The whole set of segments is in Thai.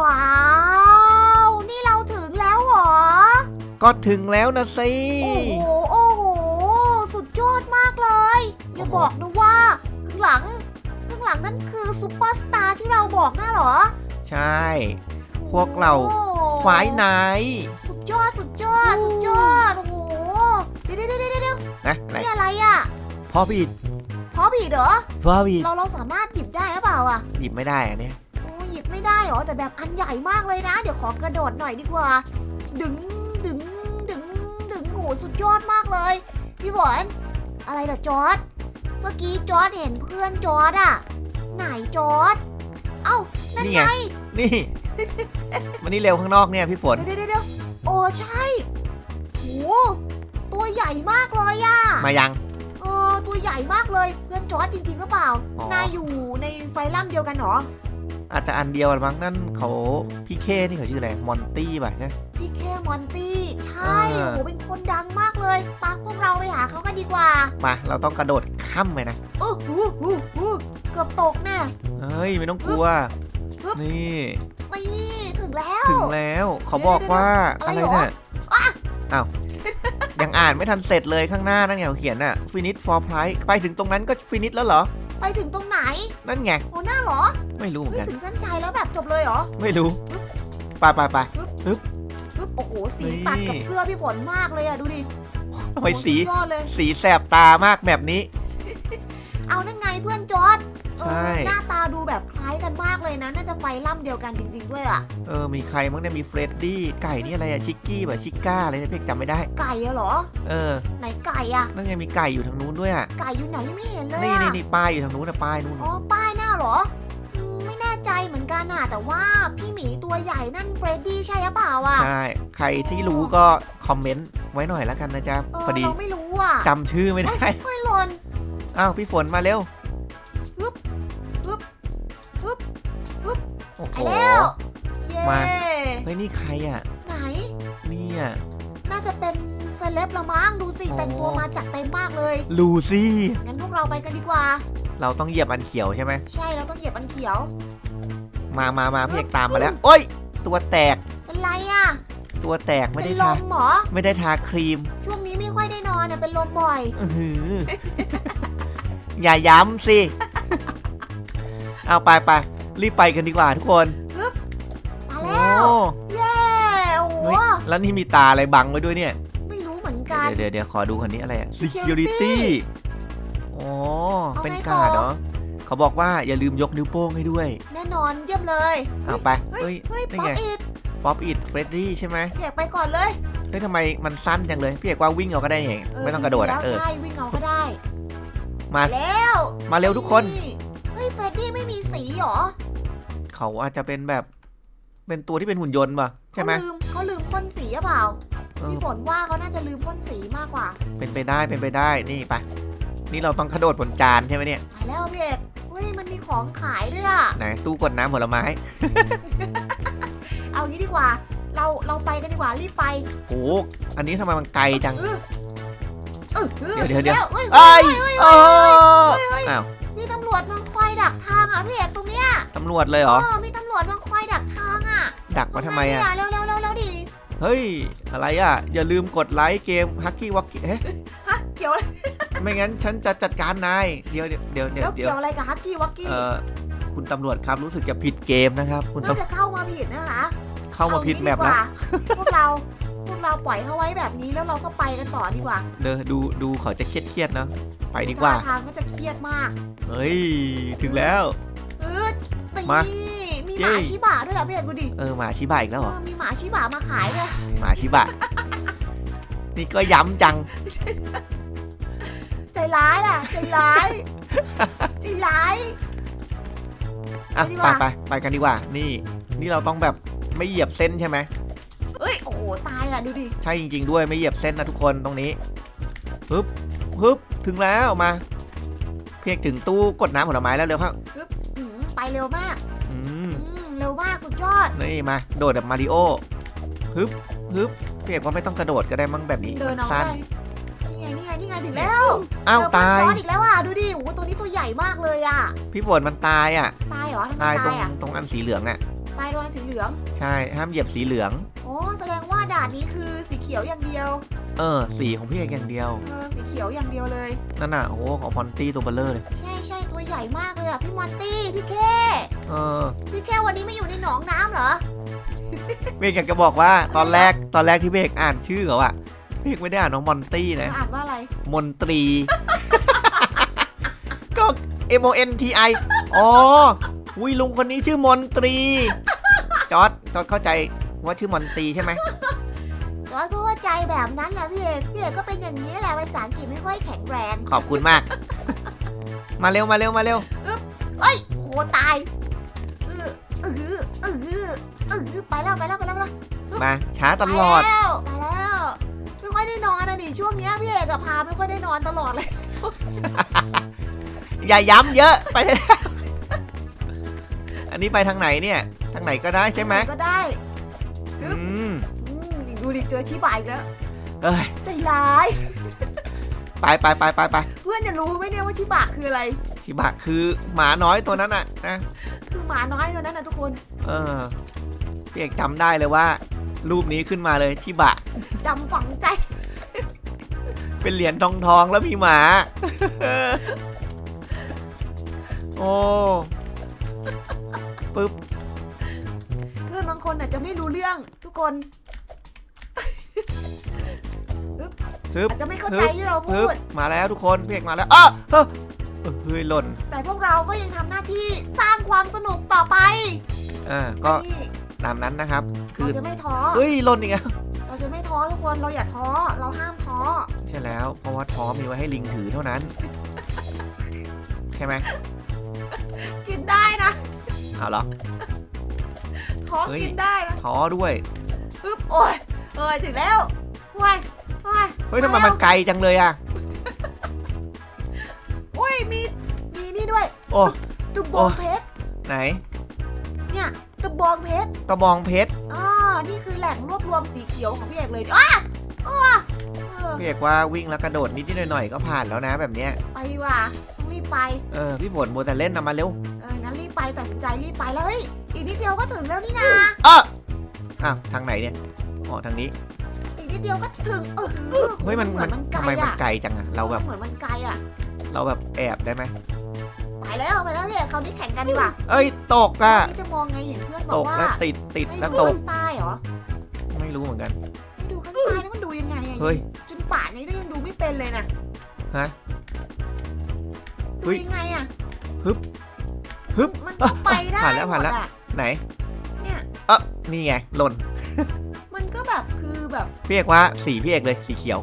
ว้าว นี่เราถึงแล้วเหรอ ก็ถึงแล้วนะสิ โอ้โห โอ้โห สุดยอดมากเลย อย่าโอ้โหบอกนะว่าข้างหลัง ข้างหลังนั่นคือซูเปอร์สตาร์ที่เราบอกน่ะเหรอใช่ พวกเราโอ้โหฝ่ายไหนสุดยอด สุดยอด สุดยอด โอ้โห เดี๋ยวเดี๋ยวเดี๋ยวเดี๋ยวนะไหนนี่อะไรอะพ่อผิดพอบีดเหรอ พ่อผิดเราเราสามารถหยิบได้หรือเปล่าอะ หยิบไม่ได้อันเนี้ยโอ้หยิบ ไม่ได้เหรอแต่แบบอันใหญ่มากเลยนะ เดี๋ยวขอกระโดดหน่อยดีกว่า ดึงดึงดึงดึงโหสุดยอดมากเลย พี่ฝนอะไรล่ะจอร์ดเมื่อกี้จอร์ดเห็นเพื่อนจอร์ดอะไหนจอร์ดเอ้านั่นนี่ไง ไง นี่ มันนี่เร็วข้างนอกเนี่ยพี่ฝน เดี๋ยวเดี๋ยวเดี๋ยวโอ้ใช่โหตัวใหญ่มากเลยอะมายัง เออตัวใหญ่มากเลยเพื่อนจอร์ดจริงๆก็เปล่า อ๋อ นายอยู่ในไฟลัมเดียวกันเหรอ อาจจะอันเดียวกันมั้งนั่นเขาพี่เคนี่เขาชื่ออะไรมอนตี้ป่ะนะพี่เคมอนตี้ ใช่อ่าโหเป็นคนดังมากเลยปะพวกเราไปหาเขากันดีกว่า มาเราต้องกระโดดข้ามไปนะเออหูหูหูเกือบตกแน่เฮ้ยไม่ต้องกลัวฮึบนี่นี่ถึงแล้ว ถึงแล้วเขาบอกว่าเดี๋อะยวไรๆๆน่ะอ้าวยังอ่านไม่ทันเสร็จเลยข้างหน้านั่นไงเขาเขียนน่ะ finish for price ไปถึงตรงนั้นก็ finish แล้วเหรอ ไปถึงตรงไหน นั่นไง โอ้หน้าเหรอไม่รู้เหมือเฮ้นยกัน ถึงเส้นชัยแล้วแบบจบเลยเหรอ ไม่รู้ ไปไปไปปึ๊บโอ้โห สีนี่ตัดกับเสื้อพี่ฝนมากเลยอะดูดิทำไมโอ้โหสี สุดยอดเลย สีแสบตามากแบบนี้ เอานั่นไงเพื่อนจอร์ดเอใช่ อหน้าตาดูแบบคล้ายกั นมากเลยนะน่าจะไฟล่ำเดียวกันจริง ๆ ด้วยอะเออ มีใครมั้งเนี่ยมีเฟรดดี้ไก่นี่อะไรอะชิกกี้แบบชิก้าอะไรเนี่ยเพียกจำไม่ได้ ไก่อะเหรอ เออ ไหนไก่อะนั่นไงมีไก่อยู่ทางนู้นด้วยอะไก่อยู่ไหนไม่เห็นเลยนี่อะนี่นี่ป้ายอยู่ทางนู้นนะป้ายนู้นอ๋อป้ายหน้าเหรออืมไม่แน่ใจเหมือนกันอะแต่ว่าพี่หมีตัวใหญ่นั่นเฟรดดี้ใช่หรือเปล่าอะใช่ใครที่รู้ก็คอมเมนต์ไว้หน่อยแล้วกันนะจ๊ะเออพอดีเราไม่รู้อะจำชื่อไม่ได้ค่อยหล่นอ้าวพี่ฝนมาเร็ว โอ้โห ไปแล้วเย้มา เฮ้ยนี่ใครอะไหนนี่อะน่าจะเป็นเซเลบละมั้งดูสิอ๋อแต่งตัวมาจัดเต็มมากเลย ลูซี่ งั้นพวกเราไปกันดีกว่า เราต้องเหยียบอันเขียวใช่ไหม ใช่เราต้องเหยียบอันเขียว มามามาพี่เอกตามมาแล้ว โอ้ย ตัวแตก เป็นไรอะตัวแตกไม่เป็ได้นลทา มเหรอ ไม่ได้ทาครีมช่วงนี้ไม่ค่อยได้นอนอะเป็นลมบ่อย อื้อหือ อย่าย้ำสิ เอาไปไป รีบไปกันดีกว่าทุกคนมาโอ้แล้ว เย้โอ้โหเฮ้ยแล้วนี่มีตาอะไรบังไว้ด้วยเนี่ย ไม่รู้เหมือนกัน เดี๋ยวเดี๋ยวเดี๋ยวขอดูคันนี้อะไรอะ Security security โอ้เอาไง เป็นต่อการ์ดเหรอเขาบอกว่าอย่าลืมยกนิ้วโป้งให้ด้วยแน่นอนเยี่ยมเลยเอาไปเฮ้ยเฮ้ยเฮ้ยนี่ป๊อไงปอิดป๊อปอิดเฟรดดี้ใช่ไหมอยากไปก่อนเลยเฮ้ยทำไมมันสั้นจังเลยพี่เอกว่าวิ่งเอาก็ได้เองไม่ต้องกระโดดจอะงๆเอแล้วอใช่วิ่งเอาก็ได้มา แล้วมาเร็วทุกคน เฮ้ยเฟรดดี้ไม่มีสีเหรอ เขาอาจจะเป็นแบบเป็นตัวที่เป็นหุ่นยนต์ป่ะใช่ไหมเขาลืมเขาลืมพ่นสีหรือเปล่าเออพี่ฝนว่าเขาน่าจะลืมพ่นสีมากกว่า เป็นไปได้เป็นไปได้นี่ไปนี่เราต้องกระโดดบนจานใช่ไหมเนี่ยไปแล้วพี่เอกเฮ้ยมันมีของขายด้วยอะไหนตู้กดน้ำผลไม้ เอางี้ดีกว่า เราเราไปกันดีกว่ารีบไปโหอันนี้ทำไมมันไกลจังเออเออออเดี๋ยวเดี๋ยวแล้วเอ้ยเอ้ยเออเฮ้ยเฮ้ยอ้าว มีตำรวจมาคอยดักทางอะพี่เอกตรงเนี้ยตำรวจเลยเหรอ เออมีตำรวจมาคอยดักทางอะดักมาทำไมอะ เร็วเร็วเร็วเร็วดิเฮ้ย อะไรอะ อย่าลืมกดไลค์เกมฮักกี้วักกี้เฮ้ยฮะเกี่ยวอะไรไม่งั้นฉันจะจัดการนาย เดี๋ยวเดี๋ยวเดี๋ยวเดี๋ยแล้ววเดี๋ยเกี่วยวอะไรกับฮักกี้วักกี้เอ่อคุณตำรวจครับรู้สึกจะผิดเกมนะครับ คุณน่าตำจะเข้ามาผิดนะคะเข้ามาผิดอแมงี้ปแล้วดีกาพวกเราพว กเราปล่อยเขาไว้แบบนี้แล้วเราก็ไปกันต่อดีกว่าเดอดูดูเขาจะเครียดเครียดๆเนอะไปดีกว่า ท่ทางก็จะเครียดมากเฮ้ย ถึงแล้ว เออตีมามีหเย้มาชิบะด้วยเหรอพี่เอกดูดิเออหมาชิบะอีกแล้วเหรอเออมีหมาชิบะมาขายด้วยหมาชิบะ นี่ก็ย้ำจัง ใจร้ายอะใจร้าย ใจร้าย อะไปดีกไปว่าไปไปกันดีกว่า นี่ นี่เราต้องแบบไม่เหยียบเส้นใช่ไหม เอ้ย โอ้โห ตายอะ ดูดิ ใช่จริง ๆ ด้วยไม่เหยียบเส้นนะทุกคนตรงนี้ฮึบฮึบถึงแล้วมา เพียกถึงตู้กดน้ำผลไม้แล้วเร็วครับอืมไปเร็วมาก อืม อืม เร็วมาก สุดยอด นี่มา โดดแบบมาริโอฮึบฮึบเพียกว่าไม่ต้องกระโดดก็ได้มั้งแบบนี้เดินมัเอาสั้นไปนี่ไง นี่ไง นี่ไง ถึงแล้วอ้าวเจอเพื่อนตายจอร์ดอีกแล้วอะ ดูดิ โอ้โหตัวนี้ตัวใหญ่มากเลยอะ พี่ฝนมันตายอะ ตายเหรอทำไมตายตรตางยอะ ตรงอันสีเหลืองอะ ใต้รอยสีเหลือง ใช่ห้ามเหยียบสีเหลือง โอ้แสดงว่าด่านนี้คือสีเขียวอย่างเดียว เออ สีของพี่เอกอย่างเดียว เออสีเขียวอย่างเดียวเลย นั่นน่ะโอ้โหของพอนตี้ตัวเบลเลอร์เลย ใช่ใช่ตัวใหญ่มากเลยอะพี่มอนตี้พี่เคเออพี่เควันนี้ไม่อยู่ในหนองน้ำเหรอ พี่เอกอยากจะบอกว่าตอนแรกตอนแรกที่พี่เอกอ่านชื่อเขาอะพี่เอกไม่ได้อ่านน้องมอนตี้นะ อ่านว่าอะไร มนตรี ก็ M O N T I อ๋อวิลุงคนนี้ชื่อมนตรี จอร์ดจอร์ดเข้าใจว่าชื่อมนตรีใช่ไหมจอยก็เข้าใจแบบนั้นแหละพี่เอกพี่เอกก็เป็นอย่างนี้แหละภาษาอังกฤษไม่ค่อยแข็งแรง ขอบคุณมาก มาเร็วมาเร็วมาเร็วเอ้ยโอ้ตายเออเออเออเออไปแล้วไปแล้วไปแล้วไปแล้วมาช้าตลอดไปแล้วไปแล้วไม่ค่อยได้นอนอะนี่ช่วงเนี้ยพี่เอกกับพาไม่ค่อยได้นอนตลอดเลยอย่าย้ำเยอะไปเลยอันนี้ไปทางไหนเนี่ยทางไหนก็ได้ใช่ไหมก็ได้อืมอืมดูดิเจอชิบะอีกแล้วเอ้ยใจร้าย ไปไปไปไปไปเพื่อนจะรู้ไหมเนี่ยว่าชิบะคืออะไร ชิบะคือหมาน้อยตัวนั้นน่ะนะคือหมาน้อยตัวนั้นนะทุกคนเออพี่เอกจำได้เลยว่า รูปนี้ขึ้นมาเลยชิบะ จำฝังใจ เป็นเหรียญทองทองๆแล้วมีหมา โอ้ปึ๊บเพื่อนบาง คนอาจจะไม่รู้เรื่องทุกคนปึ๊บอาจจะไม่เข้าใจที่เราพูปึ๊บดมาแล้วทุกคนพี่เอกมาแล้วอ้าวเฮ้ยเฮ้ยหล่น แต่พวกเราก็ยังทำหน้าที่สร้างความสนุกต่อไป อ่า ก็นี่ตามนั้นนะครับ คืเราอจะไม่ท้อเฮ้ยหล่นอีกแล้วเราจะไม่ท้อทุกคน เราอย่าท้อ เราห้ามท้อ ใช่แล้ว เพราะว่าท้อมีไว้ให้ลิงถือเท่านั้น ใช่ไหม กินได้นะ เอาเหรอ ท้อเฮ้ย กินได้นะท้อด้วย ปึ๊บโอ้ยเอ้ยถึงแล้วโอ้ยโอ้ยเฮ้ยทำไมมันไกลจังเลยอะ โอ้ยมีมีนี่ด้วยโอ้ตุบองเพชรไหนเนี่ยตุบองเพชรกระบองเพชรอ๋อนี่คือแหล่งรวบรวมสีเขียวของพี่เอกเลยอ้าอ้าเออพี่เอกว่าวิ่งแล้วกระโดดนิดๆหน่อยๆก็ผ่านแล้วนะแบบเนี้ยไปดีกว่าต้องรีบไป เออพี่ฝนมัวแต่เล่นนะมาเร็วเอองั้นรีบ ไปตัดสินใจรีบไปแล้วเฮ้ยอีกนิดเดียวก็ถึงแล้วนี่นาเอออ้าวทางไหนเนี่ยอ๋อทางนี้อีกนิดเดียวก็ถึงเออเฮ้ยมันเหมืมัอนนมันไกลทำไมมันอะไกลจังอะเราแบบเหมือนมันไกลอะเราแบบแอบได้ไหมไปแล้วไปแล้วพี่เอกคราวนี้แข่งกันดีกว่าเอ้ยตกอะนี่จะมองไงเห็นเพื่อนบตอกกว่าแล้วติดติดให้แล้วดูตกข้างใต้เหรอไม่รู้เหมือนกันให้ดูข้างใต้แล้วมันดูยังไงอะเฮ้ยจนป่านนี้ก็ยังดูไม่เป็นเลยนะฮะเฮ้ดูยยังไงอะฮึบ ฮึบมันก็ไปได้ผ่านแล้วผ่านแล้ว หมดอะไหน เนี่ยเออนี่ไงหล่นมันก็แบบคือแบบ พี่เอกว่าสีพี่เอกเลยสีเขียว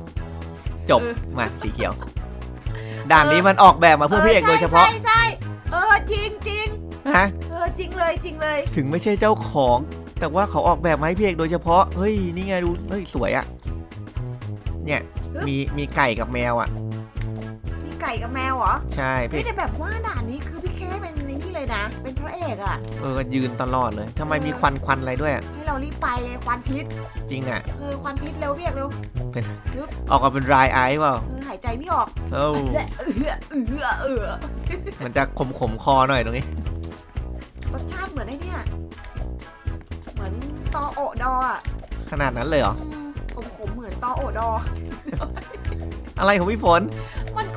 จบเออ มาสีเขียว ด่านนี้มันออกแบบมาเพื่อพี่เอกโดยเฉพาะใช่ใช่เออจริงจริงฮะเออจริงเลยจริงเลย ถึงไม่ใช่เจ้าของ แต่ว่าเขาออกแบบมาให้พี่เอกโดยเฉพาะเฮ้ยนี่ไงดูเฮ้ยสวยอะเนี่ยมีมีไก่กับแมวอะมีไก่กับแมวเหรอใช่พี่เฮ้ยแต่แบบว่าด่านนี้คือพี่เคเป็นนี่เลยนะ เป็นพระเอกอะเออยืนตลอดเลยทำไมมีควันควันอะไรด้วยอะให้เรารีบไปไงควันพิษจริงอะเออควันพิษเร็วพี่เอกเร็วออกมาเป็นรายไอซ์เปล่าเออหายใจไม่ออกเอ้าเออเออเออเออมันจะขมขมๆคอหน่อยตรงนี้ รสชาติเหมือนไอ้เนี่ยเหมือนตอโอดออะขนาดนั้นเลยเหรอ ขมขมๆเหมือนตอโอดอ อะไรของพี่ฝนมัน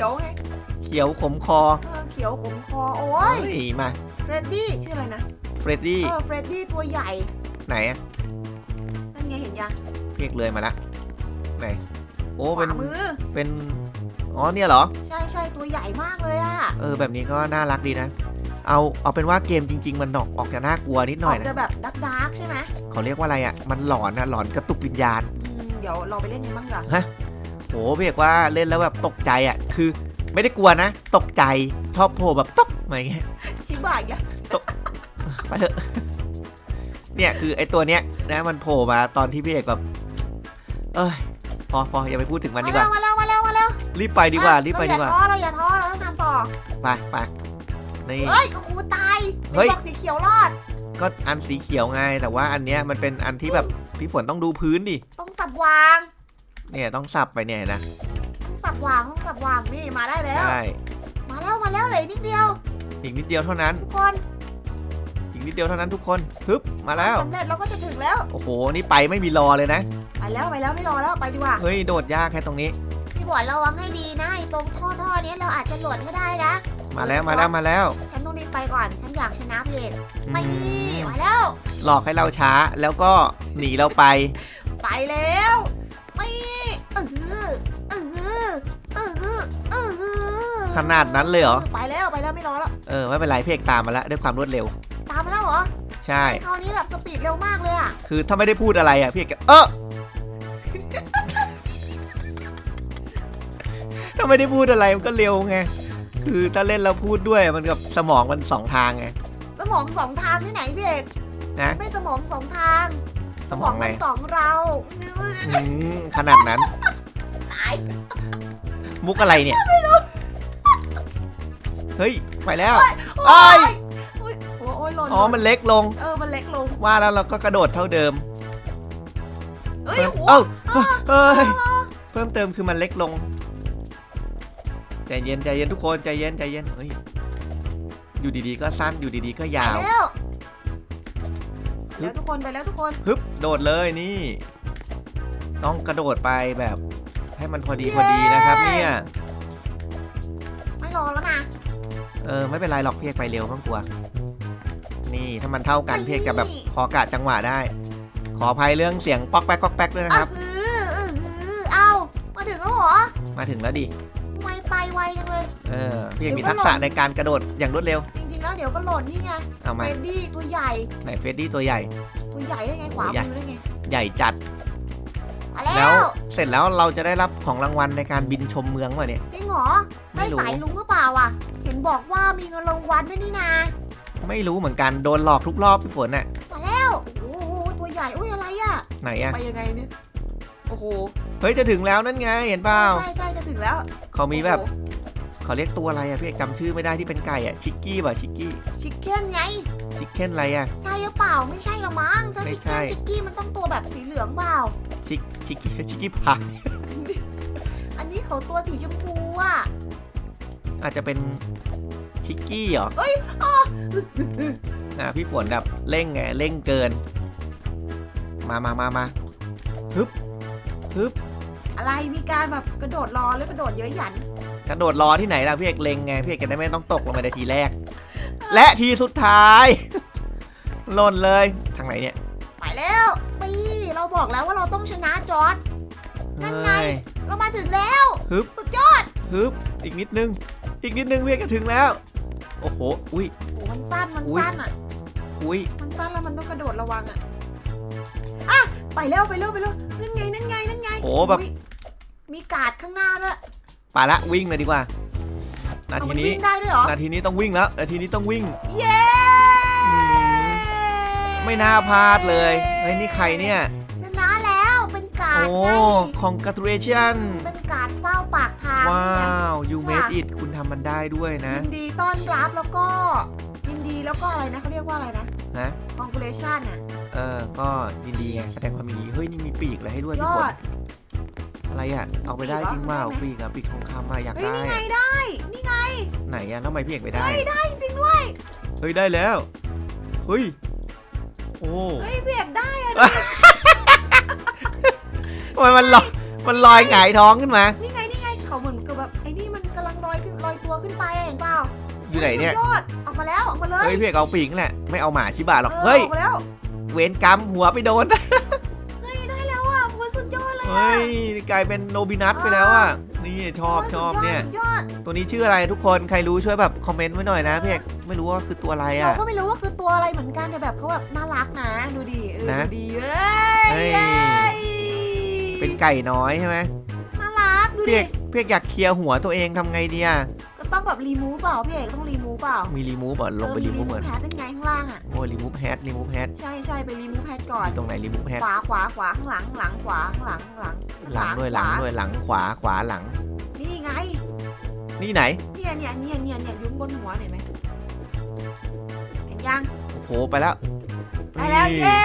ขมไงมันเขียวไงเขียวขมคอเออเขียวขมคอโอ้เฮ้ยยมาเฟรดดี้ชื่ออะไรนะเฟรดดี้เออเฟรดดี้ตัวใหญ่ไหนอะนั่นไงเห็นยังพี่เอกเลยมาละไหนโอ้ขเป็นวามือ เป็นอ๋อเนี่ยเหรอ ใช่ใช่ตัวใหญ่มากเลยอะเออแบบนี้ก็น่ารักดีนะ เอาเอาเป็นว่าเกมจริง ๆ มันออกออกจะน่ากลัวนิดหน่อยออกจะนะแบบดักดักๆใช่ไหมเขาเรียกว่าอะไรอะ มันหลอนนะหลอนกระตุกวิญญาณ อืมเดี๋ยวเราไปเล่นกันบ้างดีกว่า โหพี่เอกว่าเล่นแล้วแบบตกใจอะ คือ ไม่ได้กลัวนะ ตกใจชอบโผล่แบบตกมาอย่างเงี้ยชิบะอีกแล้วไปเถอะเนี่ยคือไอ้ตัวเนี้ยนะมันโผล่มาตอนที่พี่เอกแบบเอ้ยพอพออย่าไปพูดถึงมันดีกว่ามาแล้วมาแล้วมาแล้วรีบไปดีกว่ารีบไปดีกว่าเราอย่าท้อเราอย่าท้อเราต้องทำต่อไปไปนี่เอ้ยโอ้โหตายเฮ้ยบอกสีเขียวรอด ก็อันสีเขียวไงแต่ว่าอันเนี้ยมันเป็นอันที่แบบพี่ฝนต้องดูพื้นดิต้องสับวาง เนี่ยต้องสับไปเนี่ยนะต้องสับวางต้องสับวางนี่มาได้แล้ว ใช่มาแล้วมาแล้วเหลยนิดเดียว อีกนิดเดียวเท่านั้น ทุกคนอีกนิดเดียวเท่านั้นทุกคนฮึบมาแล้วสำเร็จเราก็จะถึงแล้ว โอ้โหนี่ไปไม่มีรอเลยนะไปแล้วไปแล้วไม่รอแล้วไปดีกว่าเฮ้ยโดดยากแค่ตรงนี้ พี่บอลระวังให้ดีนะไอ้ตรงท่อท่อๆเนี้ยเราอาจจะหล่นก็ได้นะ มาแล้วมาแล้วมาแล้วฉันต้องรีบไปก่อน ฉันอยากชนะเพจอืไม่มมาแล้ว หลอกให้เราช้าแล้วก็หนีเราไป ไปแล้วไขนาดนั้นเลยเหรอ ไปแล้วไปแล้วไม่รอแล้ว เออไม่เป็นไรพี่เอกตามมาแล้วด้วยความรวดเร็ว ตามมาแล้วเหรอใช่ไอ้คราวนี้แบบสปีดเร็วมากเลยอะ คือถ้าไม่ได้พูดอะไรอะพี่เอกก็เออถ้าไม่ได้พูดอะไรมันก็เร็วไง คือถ้าเล่นแล้วพูดด้วยมันกับสมองมันสองทางไง สมองสองทางที่ไหนพี่เอกนะไม่สมองสองทาง สมองอะไรมันสองเราอืมขนาดนั้น มุกอะไรเนี่ย เฮ้ย ไปแล้วโอ้เอ้ยยโอ้ยโอ้ยหล่นอ๋อ มันเล็กลง เออ มันเล็กลง ว่าแล้วเราก็กระโดดเท่าเดิม เอ้ยเพิ่มหัวเอ้าเฮ้ย เพิ่มเติมคือมันเล็กลง ใจเย็นใจเย็นทุกคนใจเย็นใจเย็นเฮ้ย อยู่ดีๆก็สั้นอยู่ดีๆก็ไปยาวแล้วไปแล้วทุกคนไปแล้วทุกคน ฮึบ โดดเลยนี่ ต้องกระโดดไปแบบ ให้มันพอดีพอดีนะครับเนี่ยไม่รอแล้วนะเออไม่เป็นไรหรอกพี่เอกไปเร็วไม่ต้องกลัว นี่ถ้ามันเท่ากันพี่เอกจะแบบพอกะจังหวะได้ ขออภัยเรื่องเสียงป๊อกแป๊กป๊อกแป๊กด้วยนะครับ เออเออเออเอามาถึงแล้วเหรอมาถึงแล้วดิทำไมไปไวจังเลย เออพี่เอกเดี๋มียวก็ทักษะหล่นในการกระโดดอย่างรวดเร็ว จริงๆแล้วเดี๋ยวก็หล่นนี่ไงเอาเฟมารดดี้ตัวใหญ่ไหนเฟรดดี้ตัวใหญ่ ตัวใหญ่ได้ไงขวาตัวใหญ่มือได้ไง ใหญ่จัด มาแล้แล้ววเสร็จแล้วเราจะได้รับของรางวัลในการบินชมเมืองวะเนี่ย จริงเหรอไม่ได้รู้ สายลุงหรือเปล่าอะ เห็นบอกว่ามีเงินรางวัลด้วยนี่นาไม่รู้เหมือนกันโดนหลอกทุกรอบพี่ฝนน่ะมาแล้วโอ้โหตัวใหญ่อุ้ยอะไรอะไหนอะไปยังไงเนี่ย โอ้โหเฮ้ยจะถึงแล้วนั่นไงเห็นเปล่าใช่ใช่จะถึงแล้วเขามีแบบโอ้โหเขาเรียกตัวอะไรอะพี่เอกจำชื่อไม่ได้ที่เป็นไก่อะชิกกี้ป่ะชิกกี้ชิคเก้นไง ชิคเก้นอะไรอะ ใช่หรือเปล่าไม่ใช่หรอมั้งถ้าไม่ชิคใช่ เก้นชิคกี้มันต้องตัวแบบสีเหลืองเปล่าชิก ชิกกี้ชิกกี้พายอันนี้เขาตัวสีชมพูอะอาจจะเป็นชิกกี้เหรอเฮ้ยอ้ออะพี่ฝนแบบเร่งไงเร่งเกิน มามามามาฮึบฮึบอะไรมีการแบบกระโดดรอหรือกระโดดเยอะหยันกระโดดรอที่ไหนล่ะพี่เอกเล็งไงพี่เอกจะได้ไม่ต้องตกลงไปในทีแรก และทีสุดท้ายหล่นเลยทางไหนเนี่ยไปแล้วตี เราบอกแล้วว่าเราต้องชนะจอร์ด นั่นไงเฮ้ยเรามาถึงแล้ว ฮึบสุดยอด ฮึบอีกนิดนึง อีกนิดนึงพี่เอกจะถึงแล้ว โอ้โห อุ้ย โอ้มันสั้นมันอุ๊ยสั้นอะ อุ้ย มันสั้นแล้วมันต้องกระโดดระวังอะอะไปเร็วไปเร็วไปเร็วนั่นไงนั่นไงนั่นไงโอ้แบบอุ๊ยมีการ์ดข้างหน้าด้วยไปละวิ่งเลยดีกว่า นาเอาทีมันนี้ วิ่งได้ด้วยเหรอ นาทีนี้ต้องวิ่งแล้ว นาทีนี้ต้องวิ่ง เย้อืมไม่น่าพลาดเลย เฮ้ยนี่ใครเนี่ยาร์ดโอ้ ไง congratulation เป็นการ์ดเฝ้าปากทางว้านี่ไงว you made it คุณทำมันได้ด้วยนะยินดีต้อนรับแล้วก็ยินดีแล้วก็อะไรนะเขาเรียกว่าอะไรนะฮะ congratulation อะเออ ก็ยินดีไง แสดงความยินดี เฮ้ย นี่มีปีกอะไรให้ด้วยยพี่ฝอนด อะไรอะ เอาไปได้ปีกเหรอจริงเปล่าได้ไหม ปีกอะปีกทองคำอะอยากเฮ้ยได้นี่ไงอะได้ นี่ไงไหนอะแล้วทำไมพี่เอกไปได้ เฮ้ยได้จริงด้วยเฮ้ย ได้แล้ว เฮ้ย โอ้ เฮ้ยเพียกได้อะ ทำไมมันลอยมันลอยหงายท้องขึ้นมา นี่ไงนี่ไงเขาเหมือนกับแบบไอ้นี่มันกำลังลอยขึ้นลอยตัวขึ้นไปอะเห็นเปล่าอยู่ไหนเนี่ย สุดยอดออกมาแล้วออกมาเลยเฮ้ยพี่เอกเอาปีกนั่นแหละไม่เอาหมาชิบะหรอก ออเฮ้ย ออกมาแล้วเวรกรรมหัวไปโดน เฮ้ยได้แล้วอะโหสุดยอดเลยอะเฮ้ยนี่กลายเป็นโนบินัทไปแล้วอะ นี่ชอบโยชอบสุดเนี่ย สุดยอดตัวนี้ชื่ออะไรทุกคน ใครรู้ช่วยแบบคอมเมนต์ไว้หน่อยนะพี่เอกไม่รู้ว่าคือตัวอะไรเราอะ ก็ไม่รู้ว่าคือตัวอะไรเหมือนกันแต่แบบเขาแบบน่ารักนะ ดูดิเออนะ ดูดีเอ้เฮ้ยยเอ้ย เป็นไก่น้อยใช่ไหมน่ารักดูพี่ดิเอกพี่เอกอยากเคลียร์หัวตัวเองทำไงดีอะก็ต้องแบบรีมูฟเปล่าพี่เอกต้องรีมูฟเปล่ามีรีมูฟอะลงไปเออรีมีมูฟเหมือนแพทนั่นไงข้างล่างอะโอ้ยรีมูฟแฮดรีมูฟแฮดใช่ใช่ไปรีมูฟแพทก่ออนยู่ตรงไหนรีมูฟแฮดขวาขวาขวาข้างหลังข้างหลังขวาข้างหลังข้างหลังหลังด้วยหลังขวาด้วยหลังขวาขวาหลัง นี่ไงนี่ไหนเนี่ยเนี่ยเนี่ยเนี่ยเนี่ยยุ้งบนหัวเห็นไหมเห็นยังโอ้โหไปแล้วได้แล้วนี่เย้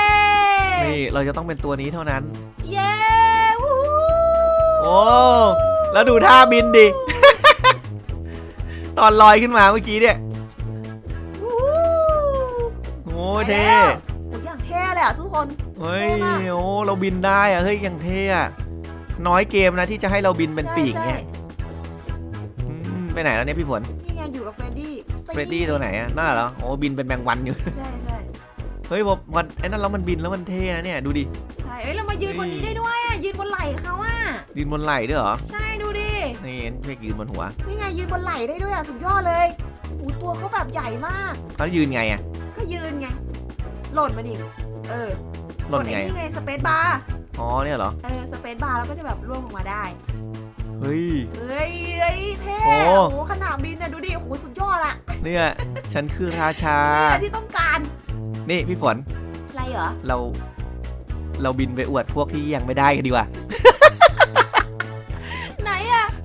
นี่เราจะต้องเป็นตัวนี้เท่านั้น เย้วู้ฮู้ โอ้แล้วดูท่าบินดิ ตอนลอยขึ้นมาเมื่อกี้เนี่ยวู้ฮู้โอ้ยเท่แล้วโอ้ยอย่างเท่เลยอะทุกคนเฮ้ยเท่มากโอ้เราบินได้อะเฮ้ยอย่างเท่อะน้อยเกมนะที่จะให้เราบินเป็นปีกเนี่ยใช่อืมไปไหนแล้วเนี่ยพี่ฝนใช่นี่ไงอยู่กับเฟรดดี้เฟรดดี้ตัวไหนอะนั่นเหรอโอ้บินเป็นแมงวันอยู่ใช่ใช่เฮ้ยพอพอไอ้นั่นแล้วมันบินแล้วมันเท่นะเนี่ยดูดิใช่เอ้ยเรามายืนบนนี้ได้ด้วยอะยืนบนไหล่เขาอะ บินบนไหล่ด้วยเหรอ ใช่ดูดิ นี่เพ่ยืนบนหัว นี่ไงยืนบนไหล่ได้ด้วยอะสุดยอดเลยโอ้ตัวเขาแบบใหญ่มากเขายืนไงอะก็ยืนไง หล่นมาดิ เออหล่นกดไง อ้นี่ไงสเปซบาร์อ๋อเนี่ยเหรอ เออสเปซบาร์แล้วก็จะแบบล่วงลงมาได้ เฮ้ย เฮ้ยเฮ้ยเท่โอ้ โอ้โหขนาดบินน่ะดูดิโอ้โหสุดยอดอะเนี่ย ฉันคือราชานี่แหละที่ต้องการ นี่พี่ฝน อะไรเหรอ เรา เราบินไปอวดพวกที่ยังไม่ได้กันดีกว่าไหนอะ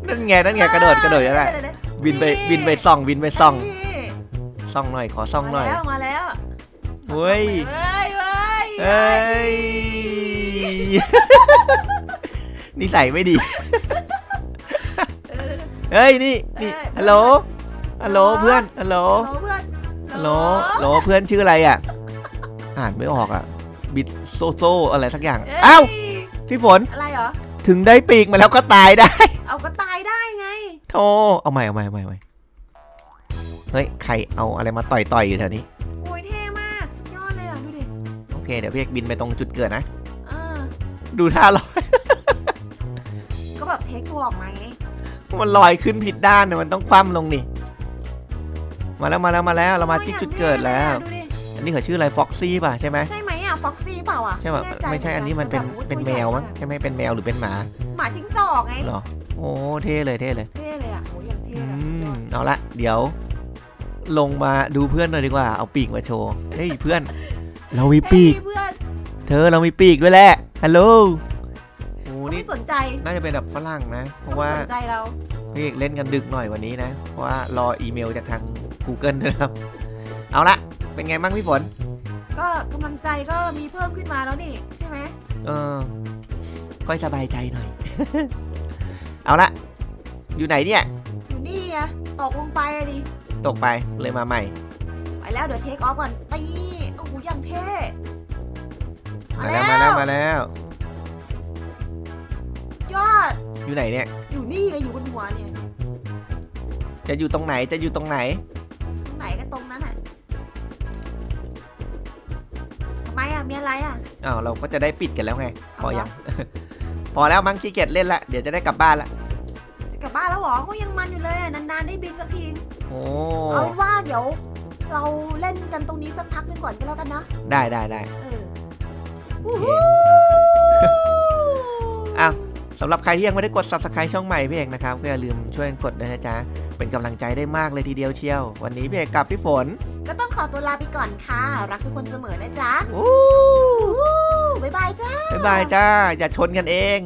นั่นไงนั่นไงกระโดดกระโดดได้เยวๆบินไปนี่บินไปส่องบินไปส่องนี่ส่องหน่อยขอส่องหน่อย มาแล้วมาแล้วเฮ้ยเฮ้ยเฮ้ยเอ้ยนิสัยไม่ดีเออเฮ้ยนี่นี่เอ้ยฮัลโหลฮัลโหลเพื่อนฮัลโหลฮัลโหลเพื่อนฮัลโหลฮัลโหลเพื่อนชื่ออะไรอะ อ่านไม่ออกอะ บิดโซโซอะไรสักอย่างเอ้ยเอ้าพี่ฝนอะไรเหรอถึงได้ปีกมาแล้วก็ตายได้ โธ่เอาใหม่เอาใหม่เอาใหม่เอาใหม่เฮ้ยใครเอาอะไรมาต่อยต่อยอยู่แถวนี้ โอ้ยเท่มาก สุดยอดเลยอะ ดูดิโอเคเดี๋ยวพี่เอกบินไปตรงจุดเกิดนะ เออดูท่าลอย ก็แบบเทคตัวออกมาไงมันลอยขึ้นผิดด้านเนี่ยมันต้องคว่ำลงนี่มาแล้วมาแล้วมาแล้วเรามาที่จุดเกิดแล้ว ดูดิอันนี้เขาชื่ออะไรฟ็อกซี่ป่ะใช่ไหมใช่ไหมอะฟ็อกซี่เปล่าอะใช่ป่ะแใจไม่ใช่อันนี้มันเป็นแบบโอ้ยเป็นตัวแมใหญ่วมั้งอะใช่ไหมเป็นแมวหรือเป็นหมา หมาจิ้งจอกไงเหรอ โอ้เท่เลยเท่เลยเท่เลยอะโอ้ยอย่างเท่อืเลยสุดยอมดเอาละเดี๋ยว ลงมาดูเพื่อนหน่อยดีกว่าเอาปีกมาโชว์เฮ้ยเพื่อน เรามีปีกเฮ้ยเพื่อนเธอเรามีปีกด้วยแหละฮัลโหลโอ้เขานี่ไม่สนใจน่าจะเป็นแบบฝรั่งนะ เพเขาราะไม่ว่าสนใจเราพี่เอกเล่นกันดึกหน่อยวันนี้นะ เพราะว่ารออีเมลจากทาง Google นะครับ เอาละเป็นไงบ้างพี่ฝน ก็กำลังใจก็มีเพิ่มขึ้นมาแล้วนี่ใช่ไหมเออก็สบายใจหน่อย เอาละ อยู่ไหนเนี่ย อยู่นี่ไงตกลงไปอะดิ ตกไปเลยมาใหม่ ไปแล้วเดี๋ยวเทคออฟก่อนตีโอ้โหอย่างเท่ มาแล้วมาแล้วมาแล้ว ยอด อยู่ไหนเนี่ย อยู่นี่ไงอยู่บนหัวเนี่ย จะอยู่ตรงไหนจะอยู่ตรงไหน ตรงไหนก็ตรงนั้นอะทำไมอะมีอะไรอะอ้าวเราก็จะได้ปิดกันแล้วไงพอเอาเหรอยัง พอแล้วมั้งขี้เกียจเล่นละเดี๋ยวจะได้กลับบ้านละกลับบ้านแล้วเหรอก็ยังมันอยู่เลยอะนานๆได้บินสักทีโอ้เอาเป็นว่าเดี๋ยว เราเล่นกันตรงนี้สักพักหนึงก่อนก็แล้วกันนะได้ได้ได้ เออโอเคอ้าวสำหรับใครที่ยังไม่ได้กด subscribe ช่องใหม่พี่เอกนะครับ ก็อย่าลืมช่วยกดด้วยนะจ๊ะ เป็นกำลังใจได้มากเลยทีเดียวเชียว วันนี้พี่เอกกับพี่ฝนก็ต้องขอตัวลาไปก่อนค่ะ รักทุกคนเสมอนะจ๊ะ อู้ บ๊ายบายจ้า บ๊ายบายจ้า อย่าชนกันเอง